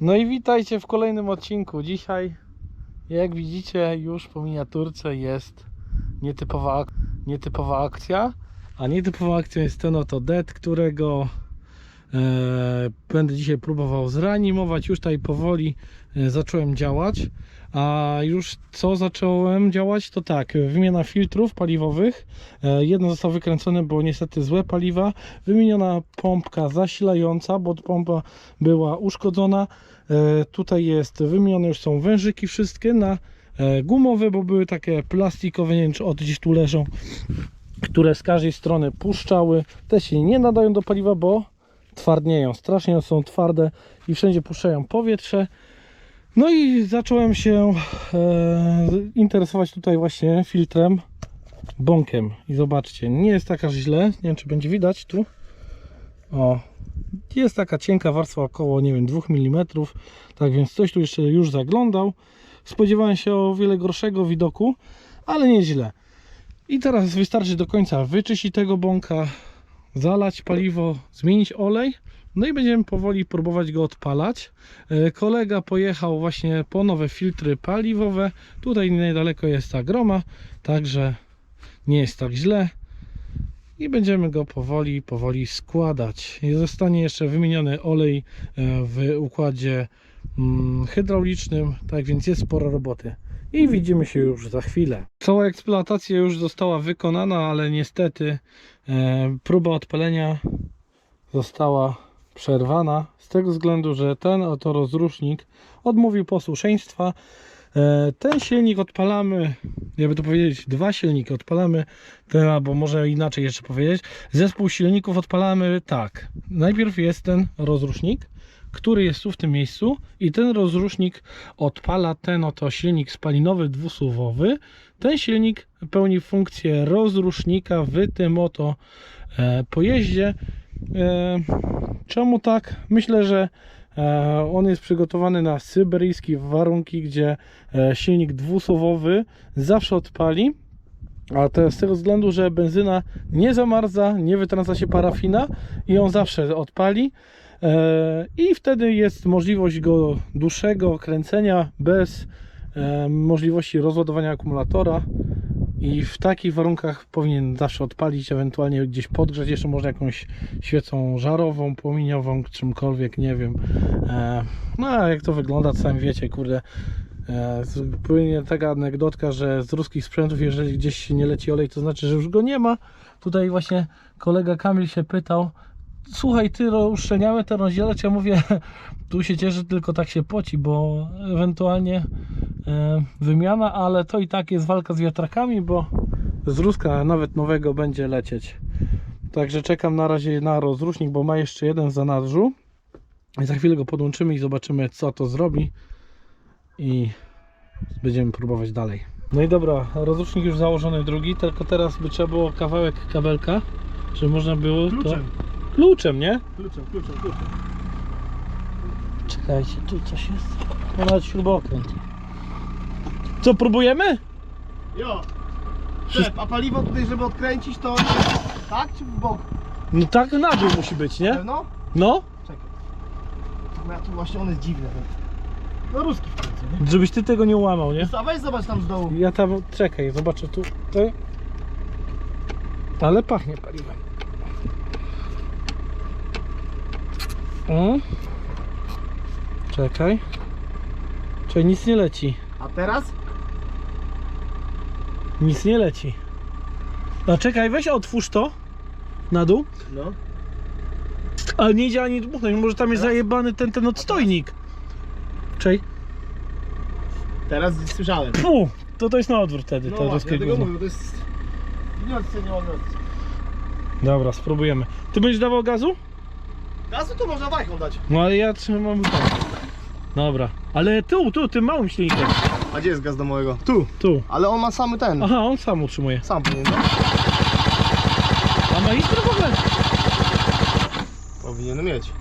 No i witajcie w kolejnym odcinku. Dzisiaj, jak widzicie, już po miniaturce jest nietypowa, nietypowa akcja. A nietypowa akcja jest ten oto dead, którego e, będę dzisiaj próbował zreanimować. Już tutaj powoli e, zacząłem działać. A już co zacząłem działać, to tak, wymiana filtrów paliwowych. E, Jedno zostało wykręcone, bo niestety złe paliwa. Wymieniona pompka zasilająca, bo pompa była uszkodzona. E, Tutaj jest wymienione już są wężyki wszystkie na e, gumowe, bo były takie plastikowe, nie wiem czy od gdzieś tu leżą, które z każdej strony puszczały. Te się nie nadają do paliwa, bo twardnieją. Strasznie są twarde i wszędzie puszczają powietrze. No i zacząłem się e, interesować tutaj właśnie filtrem bąkiem. I zobaczcie, nie jest taka źle. Nie wiem, czy będzie widać tu. O, jest taka cienka warstwa około, nie wiem, 2 mm. Tak więc ktoś tu jeszcze już zaglądał. Spodziewałem się o wiele gorszego widoku, ale nieźle. I teraz wystarczy do końca wyczyścić tego bąka, zalać paliwo, zmienić olej. No i będziemy powoli próbować go odpalać. E, Kolega pojechał właśnie po nowe filtry paliwowe. Tutaj niedaleko jest ta groma, także nie jest tak źle. I będziemy go powoli, powoli składać. Zostanie jeszcze wymieniony olej e, w układzie mm, hydraulicznym, tak więc jest sporo roboty. I widzimy się już za chwilę. Cała eksploatacja już została wykonana, ale niestety e, próba odpalenia została przerwana z tego względu, że ten oto rozrusznik odmówił posłuszeństwa. E, Ten silnik odpalamy, jakby to powiedzieć, dwa silniki odpalamy, ten, albo może inaczej jeszcze powiedzieć. Zespół silników odpalamy tak. Najpierw jest ten rozrusznik, który jest tu w tym miejscu i ten rozrusznik odpala ten oto silnik spalinowy dwusuwowy. Ten silnik pełni funkcję rozrusznika w tym oto e, pojeździe. E, czemu tak? Myślę, że e, on jest przygotowany na syberyjskie warunki, gdzie e, silnik dwusuwowy zawsze odpali. A to z tego względu, że benzyna nie zamarza, nie wytrąca się parafina i on zawsze odpali. I wtedy jest możliwość go dłuższego kręcenia bez możliwości rozładowania akumulatora. I w takich warunkach powinien zawsze odpalić, ewentualnie gdzieś podgrzać, jeszcze można jakąś świecą żarową, płomieniową, czymkolwiek, nie wiem. E, No a jak to wygląda, sami wiecie, kurde. E, Płynie taka anegdotka, że z ruskich sprzętów, jeżeli gdzieś nie leci olej, to znaczy, że już go nie ma. Tutaj właśnie kolega Kamil się pytał, słuchaj, ty uszczelniamy ten rozdzielacz, ja mówię, tu się cieszę, tylko tak się poci, bo ewentualnie e, wymiana, ale to i tak jest walka z wiatrakami, bo z Ruska nawet nowego będzie lecieć. Także czekam na razie na rozrusznik, bo ma jeszcze jeden w zanadrzu. I za chwilę go podłączymy i zobaczymy co to zrobi. I będziemy próbować dalej. No i dobra, rozrusznik już założony drugi, tylko teraz by trzeba było kawałek kabelka, żeby można było Kluczem. to... Kluczem, nie? Kluczem, kluczem, kluczem. Czekajcie, tu coś jest. No nawet śrubokręt. Co, próbujemy? Jo! Szef, a paliwo tutaj, żeby odkręcić, to tak czy w bok? No tak na dół musi być, nie? Pewno? No, Czekaj. No ja tu właśnie on jest dziwny. No ruski wkręcę, nie? żebyś ty tego nie łamał, nie? A weź zobacz tam z dołu. Ja tam, czekaj, zobaczę tu. Ale pachnie paliwem. O. Czekaj. Czekaj, nic nie leci. A teraz? Nic nie leci. A czekaj, weź otwórz to. Na dół. No. Ale nie idzie ani dmuchnąć, może tam jest Teraz? zajebany ten, ten odstojnik. Czekaj. Teraz słyszałem. Pu, to to jest na odwrót wtedy, No to ruskie dlatego gówno. mówię, to jest... Nie. Dobra, spróbujemy. Ty będziesz dawał gazu? Gazu to można wajchą dać. No ale ja trzymam tak. Dobra. Ale tu, tu, tym małym silnikiem. A gdzie jest gaz do mojego? Tu. Tu. Ale on ma samy ten. Aha, on sam utrzymuje. Sam powinien, no? A ma iskry w ogóle? Powinien mieć.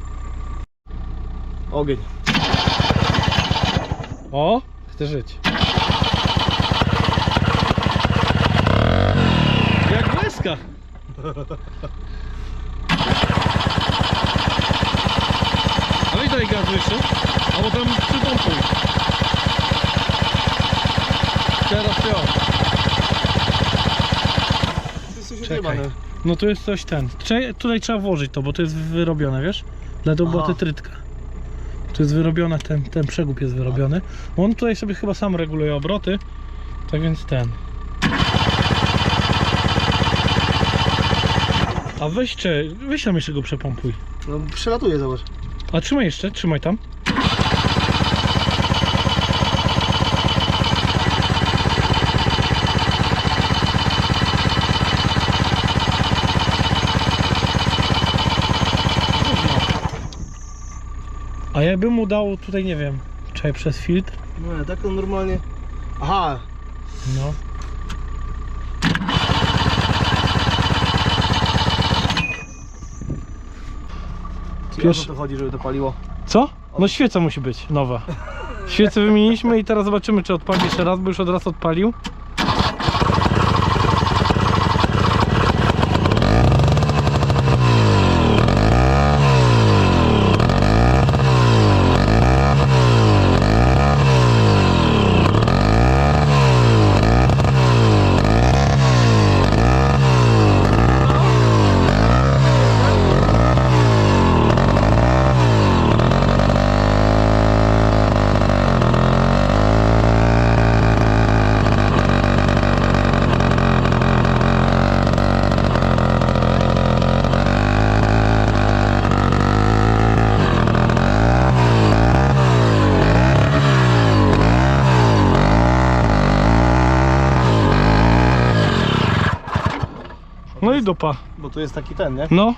Ogień. O, chcę żyć. Jak. Ale i to daj gazu jeszcze. Albo tam przypompuj. Teraz. To coś Czekaj. No tu jest coś ten. Cze- Tutaj trzeba włożyć to, bo to jest wyrobione, wiesz? Dlatego była Aha. tetrytka. Tu jest wyrobione, ten, ten przegub jest wyrobiony. Bo on tutaj sobie chyba sam reguluje obroty. Tak więc ten. A weź, cze, weź tam jeszcze go przepompuj. No przelatuje, zobacz. A trzymaj jeszcze, trzymaj tam. A jakbym mu dał tutaj, nie wiem, czaj przez filtr? No tak on normalnie... Aha, No. Pierwszy... To chodzi, żeby to paliło. Co? No świeca musi być nowa. Świecę wymieniliśmy i teraz zobaczymy czy odpali jeszcze raz, bo już od raz odpalił. No i dupa. Bo tu jest taki ten, nie? No,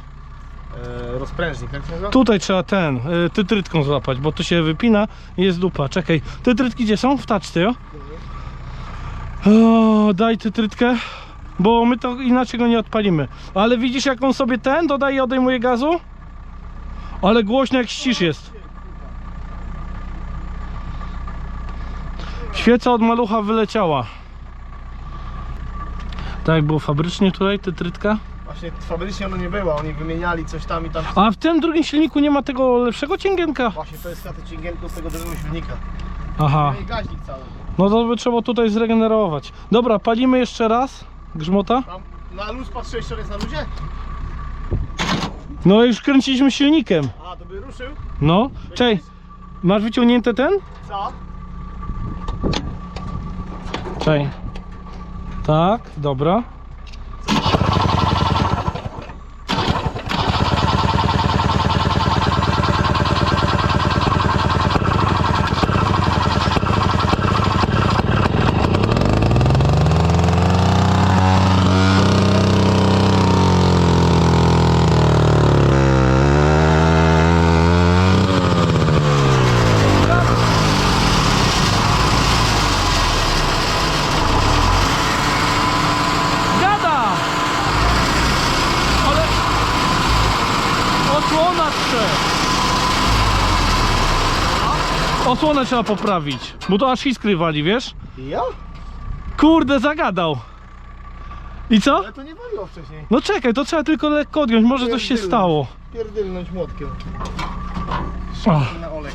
E, rozprężnik, jak się nazywa? tutaj trzeba ten, y, tytrytką złapać, bo tu się wypina i jest dupa. Czekaj, tytrytki gdzie są? W taczce, jo? O, daj tytrytkę, bo my to inaczej go nie odpalimy. Ale widzisz jak on sobie ten dodaje i odejmuje gazu? Ale głośno jak ścisz jest. Świeca od malucha wyleciała. Tak jak było fabrycznie tutaj, tytrytka. Właśnie fabrycznie ono nie było, oni wymieniali coś tam i tam. A w tym drugim silniku nie ma tego lepszego cięgienka? Właśnie to jest na cięgienku z tego drugiego silnika. Aha. No i gaźnik cały. No to by trzeba tutaj zregenerować. Dobra, palimy jeszcze raz grzmota. Tam na luz patrzyłeś, on jest na luzie? No już kręciliśmy silnikiem. A, to by ruszył? No, czej, masz wyciągnięty ten? Co? Czej. Tak, dobra. Gada! Ale... Osłona chce! Osłonę trzeba poprawić, bo to aż iskry wali, wiesz? Ja? Kurde, zagadał. I co? Ale to nie waliło wcześniej. No czekaj, to trzeba tylko lekko odjąć, może coś się stało. Pierdylnąć młotkiem. Ach. Na olej.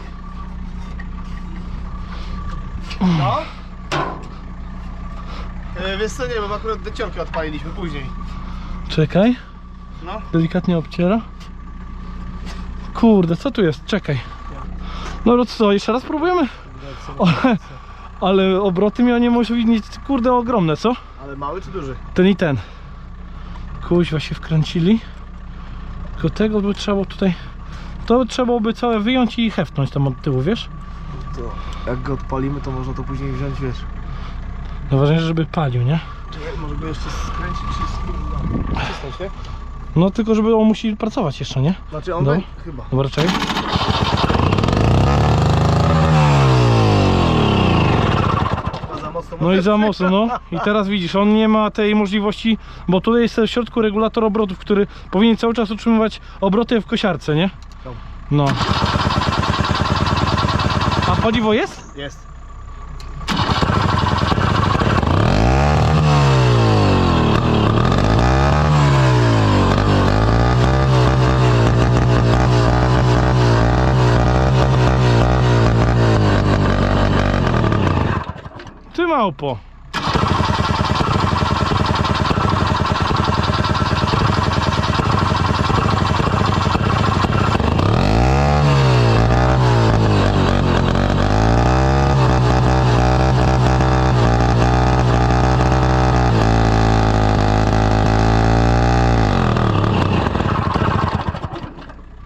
No? E, wiesz co, nie wiem, akurat deciorki odpaliliśmy później. Czekaj, No. delikatnie obciera. Kurde, co tu jest? Czekaj. No to co, jeszcze raz próbujemy? Ale, ale obroty miał niemożliwie, kurde, ogromne, co? Ale mały czy duży? Ten i ten. Kuźwa się wkręcili. Tylko tego by trzeba było tutaj... To trzeba byłoby całe wyjąć i heftnąć tam od tyłu, wiesz? To jak go odpalimy, to można to później wziąć, wiesz. Najważniejsze, żeby palił, nie? Nie, może go jeszcze skręcić i nie? No tylko, żeby on musi pracować jeszcze, nie? Znaczy on No. chyba. Dobra, czekaj. A za mocno No i za mocno, no. I teraz widzisz, on nie ma tej możliwości, bo tutaj jest w środku regulator obrotów, który powinien cały czas utrzymywać obroty w kosiarce, nie? No. A paliwo jest? Jest. Małpo.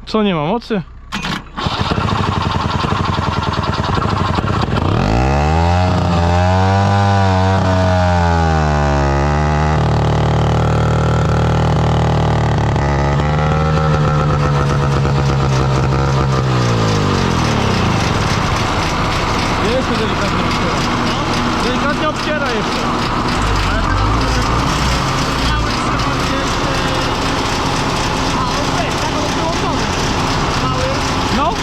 Co nie ma mocy? Jeszcze delikatnie obciera. Delikatnie obciera jeszcze. Ale teraz mały trzeba gdzieś... A, okej, tak on wyłączony. Mały. No.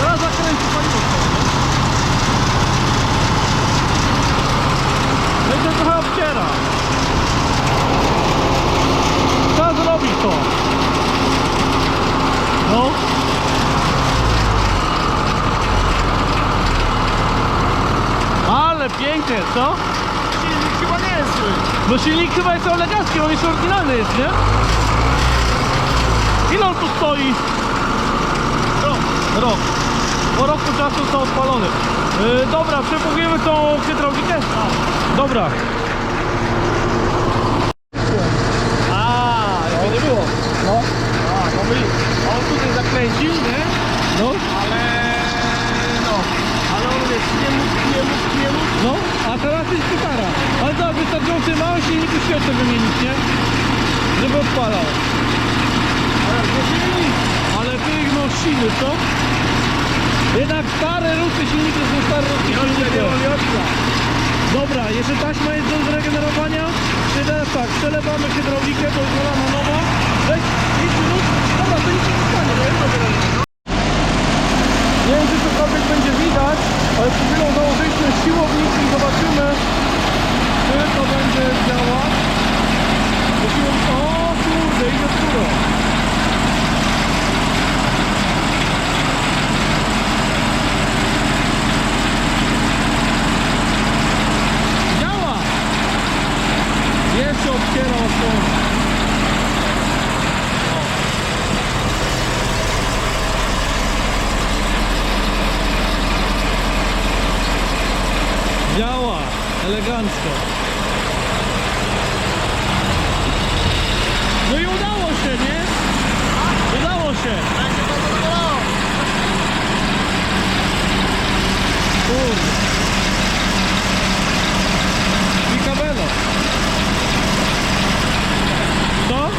Teraz zakręci paliwo. No i to trochę obciera. Trzeba zrobić to. No. Pięknie, co? Silnik chyba nie jest zły. No silnik chyba jest elegancki, on jest oryginalny jest, nie? Ile on tu stoi? Rok. Rok. Po roku czasu został odpalony. Yy, dobra, przepukujemy tą hydraulikę? Dobra. A, jakby nie było. No my... a On tutaj zakręcił, nie? No. Ale... No. Ale on jest nie mógł, nie mógł, nie mógł. No, a teraz jest gitara. Ale to wystarczający mały silnik świecę wymienić, nie? Żeby odpalał. Ale nie Ale ty no silny, co? Jednak stare rusy silniki to są stare rusy silniki. Dobra, jeszcze taśma jest do zregenerowania. Czyli teraz tak, przelewamy hydraulikę, to jest na nowa. Weź 5 minut. Dobra, to nic się nie stanie, no jest dobre. Nie wiem, czy cokolwiek będzie widać, ale przed chwilą założyliśmy siłownik i zobaczymy, czy to będzie działać. Bo siłownik... O kurde, idzie w górę. Działa! Jeszcze obciera osłonę. Działa! Elegancko. No i udało się, nie? Udało się! Kurde. I kabelo. Co?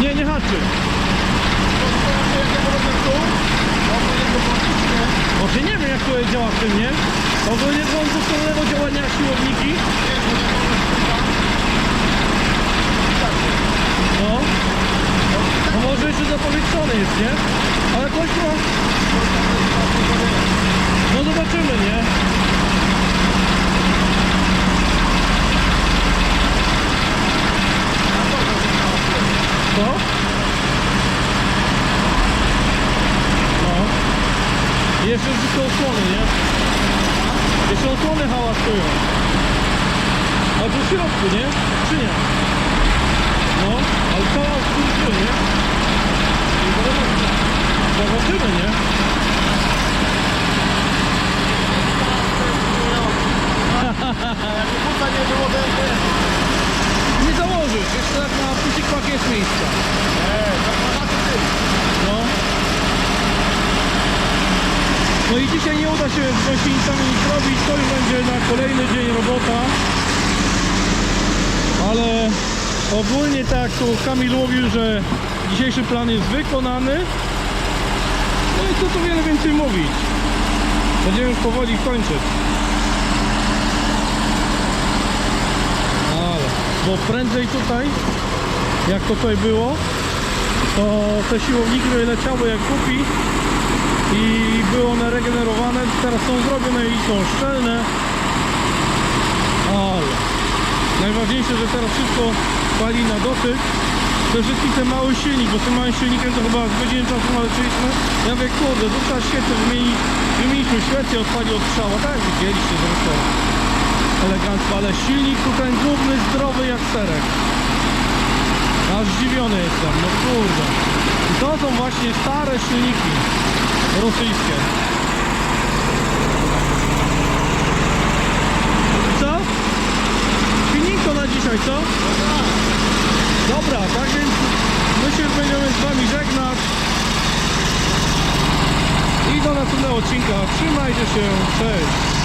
Nie? Nie, nie haczy. Może nie wiem jak to działa w tym, nie? Ogólnie są doskonałego działania siłowniki. No. No może jeszcze zapowiedzony jest, nie? Ale kośmo... No zobaczymy, nie? Co? No. Jeszcze tylko osłony, nie? Jeszcze osłony hałasują. A tu w środku, nie? Czy nie? No, ale cała skurczy, nie? Zobaczymy, nie? Jakby nie to założysz, jeszcze tak na pusikach jest miejsca. No. No i dzisiaj nie uda się z gościńcami nic robić, to już będzie na kolejny dzień robota. Ale ogólnie tak tu Kamil mówił, że dzisiejszy plan jest wykonany. No i co tu wiele więcej mówić. Będziemy już powoli kończyć. Ale, bo prędzej tutaj, jak to tutaj było, to te siłowniki leciały jak kupi i były one regenerowane, teraz są zrobione i są szczelne ale najważniejsze, że teraz wszystko pali na dotyk Przede wszystkim ten mały silnik, bo tym małym silnikiem to chyba z godziny czasu walczyliśmy. Ja mówię, kurde, to trzeba świecę wymienić. Wymieniliśmy świecę, odpalił od strzała, tak jak widzieliście zresztą. Elegancko, ale silnik tutaj główny, zdrowy jak serek. Aż zdziwiony jestem, no kurde. I to są właśnie stare silniki rosyjskie. Co? Finito na dzisiaj, co? Dobra, tak więc my się będziemy z Wami żegnać. I do następnego odcinka. Trzymajcie się, cześć.